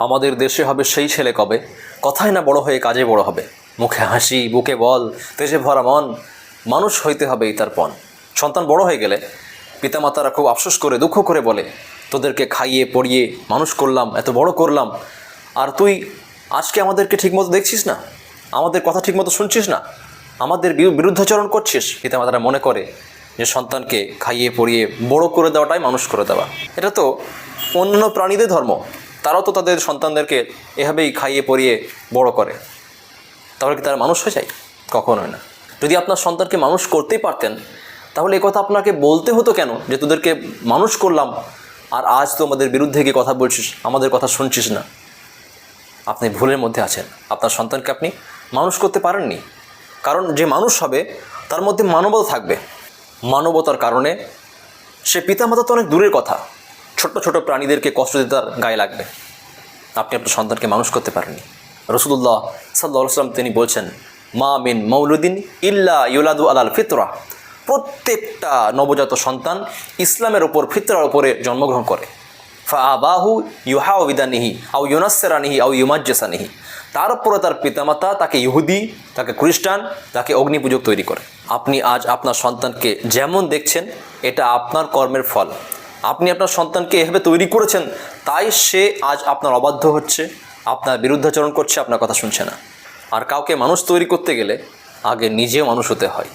আমাদের দেশে হবে সেই ছেলে কবে? কথায় না বড় হয়ে কাজে বড় হবে। মুখে হাসি, বুকে বল, তেজে ভরা মন, মানুষ হইতে হবে তার পণ। সন্তান বড় হয়ে গেলে পিতামাতারা খুব আফসোস করে, দুঃখ করে বলে, তোদেরকে খাইয়ে, পড়িয়ে মানুষ করলাম, এত বড় করলাম। আর তুই আজকে আমাদেরকে ঠিকমতো দেখছিস না? আমাদের কথা ঠিকমতো শুনছিস না? আমাদের বিরু- বিরুদ্ধাচরণ করছিস? পিতামাতারা মনে করে যে সন্তানকে খাইয়ে, পড়িয়ে বড় করে দেওয়াটাই মানুষ করে দেওয়া। এটা তো অন্য প্রাণীদের ধর্ম। তারাও তো তাদের সন্তানদেরকে এভাবেই খাইয়ে পরিয়ে বড় করে। তাহলে কি তারা মানুষ হয়ে যায়? কখনোই না। যদি আপনার সন্তানকে মানুষ করতেই পারতেন, তাহলে কথা আপনাকে বলতে হতো কেন? যে তোদেরকে মানুষ করলাম, আর আজ তো আমাদের বিরুদ্ধে গিয়ে কথা বলছিস, আমাদের কথা শুনছিস না। আপনি ভুলের মধ্যে আছেন। আপনার সন্তানকে আপনি মানুষ করতে পারেননি। কারণ যে মানুষ হবে, তার মধ্যে মানবতা থাকবে। মানবতার কারণে সে পিতামাতা তো অনেক দূরের কথা। ছোট্ট ছোট প্রাণীদেরকে কষ্ট দিতে তার গায়ে লাগবে। আপনি আপনার সন্তানকে মানুষ করতে পারেননি। রসুল্লাহ সাল্লাহ সাল্লাম তিনি বলছেন, মা মিন মৌলুদ্দিন ইল্লা ইউলাদু আলাল ফিতরা। প্রত্যেকটা নবজাত সন্তান ইসলামের ওপর, ফিতরার ওপরে জন্মগ্রহণ করে। ফাবাহু ইউহাও বিদানিহি আউ ইউনাসেরানিহি আউ ইউমাজ্জেসানিহি তারপরে তার পিতামাতা, তাকে ইহুদি, তাকে খ্রিস্টান, তাকে অগ্নিপূজক তৈরি করে। আপনি আজ আপনার সন্তানকে যেমন দেখছেন, এটা আপনার কর্মের ফল। আপনি আপনার সন্তানকে এভাবে তৈরি করেছেন, তাই সে আজ আপনার অবাধ্য হচ্ছে, আপনার বিরুদ্ধাচরণ করছে, আপনার কথা শুনছে না। আর কাউকে মানুষ তৈরি করতে গেলে আগে নিজেও মানুষ হতে হয়।